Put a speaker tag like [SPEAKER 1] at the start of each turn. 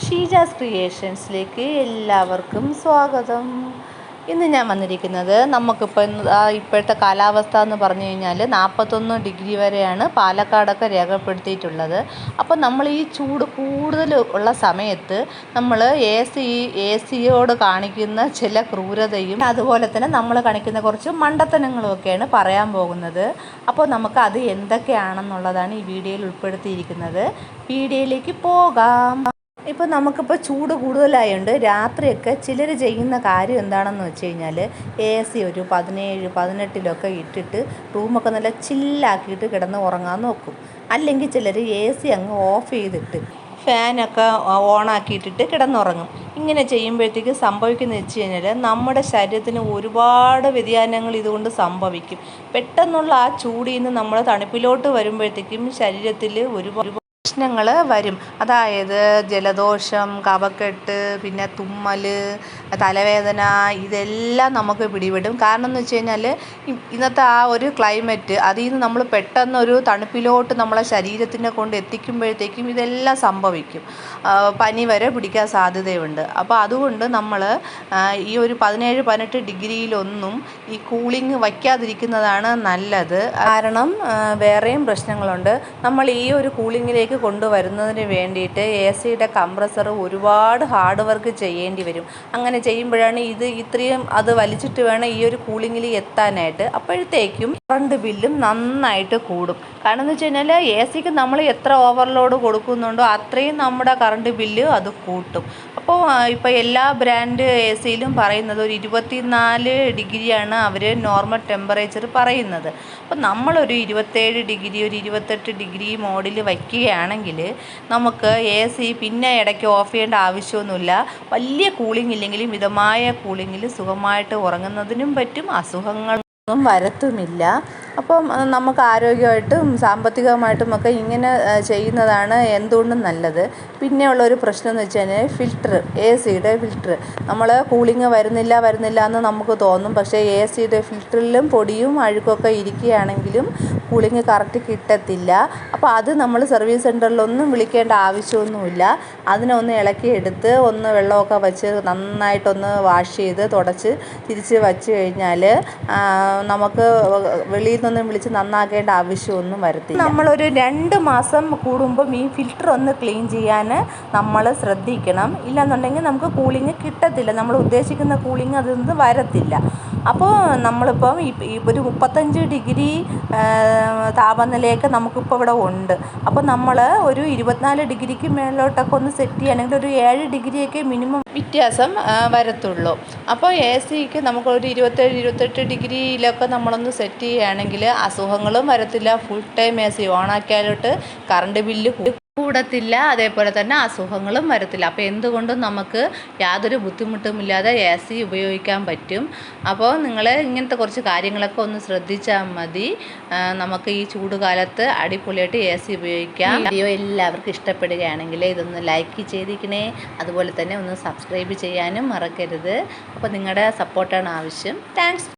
[SPEAKER 1] ഷീജാസ് ക്രിയേഷൻസിലേക്ക് എല്ലാവർക്കും സ്വാഗതം. ഇന്ന് ഞാൻ വന്നിരിക്കുന്നത് നമുക്കിപ്പോൾ ഇപ്പോഴത്തെ കാലാവസ്ഥ എന്ന് പറഞ്ഞു കഴിഞ്ഞാൽ നാൽപ്പത്തൊന്ന് ഡിഗ്രി വരെയാണ് പാലക്കാടൊക്കെ രേഖപ്പെടുത്തിയിട്ടുള്ളത്. അപ്പോൾ നമ്മൾ ഈ ചൂട് കൂടുതൽ ഉള്ള സമയത്ത് നമ്മൾ എ സി എ സിയോട് കാണിക്കുന്ന ചില ക്രൂരതയും അതുപോലെ തന്നെ നമ്മൾ കാണിക്കുന്ന കുറച്ച് മണ്ടത്തനങ്ങളുമൊക്കെയാണ് പറയാൻ പോകുന്നത്. അപ്പോൾ നമുക്ക് അത് എന്തൊക്കെയാണെന്നുള്ളതാണ് ഈ വീഡിയോയിൽ ഉൾപ്പെടുത്തിയിരിക്കുന്നത്. വീഡിയോയിലേക്ക് പോകാം. ഇപ്പോൾ നമുക്കിപ്പോൾ ചൂട് കൂടുതലായതുകൊണ്ട് രാത്രിയൊക്കെ ചിലർ ചെയ്യുന്ന കാര്യം എന്താണെന്ന് വെച്ച് കഴിഞ്ഞാൽ എ സി ഒരു പതിനേഴ് പതിനെട്ടിലൊക്കെ ഇട്ടിട്ട് റൂമൊക്കെ നല്ല ചില്ലാക്കിയിട്ട് കിടന്ന് ഉറങ്ങാൻ നോക്കും. അല്ലെങ്കിൽ ചിലർ എ സി അങ്ങ് ഓഫ് ചെയ്തിട്ട് ഫാനൊക്കെ ഓണാക്കിയിട്ടിട്ട് കിടന്നുറങ്ങും. ഇങ്ങനെ ചെയ്യുമ്പോഴത്തേക്ക് സംഭവിക്കുന്നത് വെച്ച് കഴിഞ്ഞാൽ നമ്മുടെ ശരീരത്തിന് ഒരുപാട് വ്യതിയാനങ്ങൾ ഇതുകൊണ്ട് സംഭവിക്കും. പെട്ടെന്നുള്ള ആ ചൂടിൽ നിന്ന് നമ്മൾ തണുപ്പിലോട്ട് വരുമ്പോഴത്തേക്കും ശരീരത്തിൽ ഒരുപാട് പ്രശ്നങ്ങൾ വരും. അതായത് ജലദോഷം കഫക്കെട്ട് പിന്നെ തുമ്മൽ തലവേദന ഇതെല്ലാം നമുക്ക് പിടിപെടും. കാരണം എന്ന് വെച്ച് കഴിഞ്ഞാൽ ഇന്നത്തെ ആ ഒരു ക്ലൈമറ്റ് അതിൽ നിന്ന് നമ്മൾ പെട്ടെന്നൊരു തണുപ്പിലോട്ട് നമ്മളെ ശരീരത്തിനെ കൊണ്ട് എത്തിക്കുമ്പോഴത്തേക്കും ഇതെല്ലാം സംഭവിക്കും. പനി വരെ പിടിക്കാൻ സാധ്യതയുണ്ട്. അപ്പോൾ അതുകൊണ്ട് നമ്മൾ ഈ ഒരു പതിനേഴ് പതിനെട്ട് ഡിഗ്രിയിലൊന്നും ഈ കൂളിംഗ് വയ്ക്കാതിരിക്കുന്നതാണ് നല്ലത്. കാരണം വേറെയും പ്രശ്നങ്ങളുണ്ട്. നമ്മൾ ഈ ഒരു കൂളിങ്ങിലേക്ക് കൊണ്ടുവരുന്നതിന് വേണ്ടിയിട്ട് എ സിയുടെ കംപ്രസർ ഒരുപാട് ഹാർഡ് വർക്ക് ചെയ്യേണ്ടി വരും. അങ്ങനെ ചെയ്യുമ്പോഴാണ് ഇത് ഇത്രയും അത് വലിച്ചിട്ട് വേണം ഈ ഒരു കൂളിങ്ങിൽ എത്താനായിട്ട്. അപ്പോഴത്തേക്കും കറണ്ട് ബില്ലും നന്നായിട്ട് കൂടും. കാരണം എന്ന് വെച്ച് കഴിഞ്ഞാൽ എ സിക്ക് നമ്മൾ എത്ര ഓവർലോഡ് കൊടുക്കുന്നുണ്ടോ അത്രയും നമ്മുടെ കറണ്ട് ബില്ല് അത് കൂട്ടും. അപ്പോൾ ഇപ്പോൾ എല്ലാ ബ്രാൻഡ് എ സിയിലും പറയുന്നത് ഒരു ഇരുപത്തി നാല് ഡിഗ്രിയാണ് അവർ നോർമൽ ടെമ്പറേച്ചർ പറയുന്നത്. അപ്പോൾ നമ്മളൊരു ഇരുപത്തേഴ് ഡിഗ്രി ഒരു ഇരുപത്തെട്ട് ഡിഗ്രി മോഡിൽ വയ്ക്കുകയാണെങ്കിൽ നമുക്ക് എ സി പിന്നെ ഇടയ്ക്ക് ഓഫ് ചെയ്യേണ്ട ആവശ്യമൊന്നുമില്ല. വലിയ കൂളിംഗ് ഇല്ലെങ്കിലും മിതമായ കൂളിങ്ങിൽ സുഖമായിട്ട് ഉറങ്ങുന്നതിനും പറ്റും അസുഖങ്ങൾ ഒന്നും വരത്തുമില്ല. അപ്പം നമുക്ക് ആരോഗ്യമായിട്ടും സാമ്പത്തികമായിട്ടും ഒക്കെ ഇങ്ങനെ ചെയ്യുന്നതാണ് എന്തുകൊണ്ടും നല്ലത്. പിന്നെയുള്ള ഒരു പ്രശ്നം എന്ന് വെച്ച് കഴിഞ്ഞാൽ ഫിൽറ്റർ എ സിയുടെ ഫിൽറ്റർ നമ്മൾ കൂളിംഗ് വരുന്നില്ല വരുന്നില്ല എന്ന് നമുക്ക് തോന്നും. പക്ഷേ എ സിയുടെ ഫിൽറ്ററിലും പൊടിയും അഴുക്കൊക്കെ ഇരിക്കുകയാണെങ്കിലും കൂളിംഗ് കറക്റ്റ് കിട്ടത്തില്ല. അപ്പോൾ അത് നമ്മൾ സർവീസ് സെന്ററിലൊന്നും വിളിക്കേണ്ട ആവശ്യമൊന്നുമില്ല. അതിനെ ഒന്ന് ഇളക്കിയെടുത്ത് ഒന്ന് വെള്ളമൊക്കെ വെച്ച് നന്നായിട്ടൊന്ന് വാഷ് ചെയ്ത് തുടച്ച് തിരിച്ച് വച്ച് കഴിഞ്ഞാൽ നമുക്ക് വെളിയിൽ നിന്നും വിളിച്ച് നന്നാക്കേണ്ട ആവശ്യമൊന്നും വരത്തില്ല. നമ്മളൊരു രണ്ട് മാസം കൂടുമ്പം ഈ ഫിൽറ്റർ ഒന്ന് ക്ലീൻ ചെയ്യാൻ നമ്മൾ ശ്രദ്ധിക്കണം. ഇല്ലാന്നുണ്ടെങ്കിൽ നമുക്ക് കൂളിംഗ് കിട്ടത്തില്ല. നമ്മൾ ഉദ്ദേശിക്കുന്ന കൂളിംഗ് അതിൽ നിന്ന് വരത്തില്ല. അപ്പോൾ നമ്മളിപ്പം ഒരു മുപ്പത്തഞ്ച് ഡിഗ്രി താപനിലയൊക്കെ നമുക്കിപ്പോൾ ഇവിടെ ഉണ്ട്. അപ്പോൾ നമ്മൾ ഒരു ഇരുപത്തിനാല് ഡിഗ്രിക്ക് മേളിലോട്ടൊക്കെ ഒന്ന് സെറ്റ് ചെയ്യുകയാണെങ്കിൽ ഒരു ഏഴ് ഡിഗ്രിയൊക്കെ മിനിമം വ്യത്യാസം വരത്തുള്ളൂ. അപ്പോൾ എ സിക്ക് നമുക്കൊരു ഇരുപത്തേഴ് ഇരുപത്തെട്ട് ഡിഗ്രിയിലൊക്കെ നമ്മളൊന്ന് സെറ്റ് ചെയ്യുകയാണെങ്കിൽ അസുഖങ്ങളും വരത്തില്ല. ഫുൾ ടൈം എ സി ഓണാക്കിയാലോട്ട് കറണ്ട് ബില്ല് കൂടത്തില്ല. അതേപോലെ തന്നെ അസുഖങ്ങളും വരത്തില്ല. അപ്പോൾ എന്തുകൊണ്ടും നമുക്ക് യാതൊരു ബുദ്ധിമുട്ടുമില്ലാതെ എ സി ഉപയോഗിക്കാൻ പറ്റും. അപ്പോൾ നിങ്ങൾ ഇങ്ങനത്തെ കുറച്ച് കാര്യങ്ങളൊക്കെ ഒന്ന് ശ്രദ്ധിച്ചാൽ മതി. നമുക്ക് ഈ ചൂട് കാലത്ത് അടിപൊളിയായിട്ട് എ സി ഉപയോഗിക്കാം വീഡിയോ എല്ലാവർക്കും ഇഷ്ടപ്പെടുകയാണെങ്കിൽ ഇതൊന്ന് ലൈക്ക് ചെയ്തിരിക്കണേ. അതുപോലെ തന്നെ ഒന്ന് സബ്സ്ക്രൈബ് ചെയ്യാനും മറക്കരുത്. അപ്പോൾ നിങ്ങളുടെ സപ്പോർട്ടാണ് ആവശ്യം. താങ്ക്സ്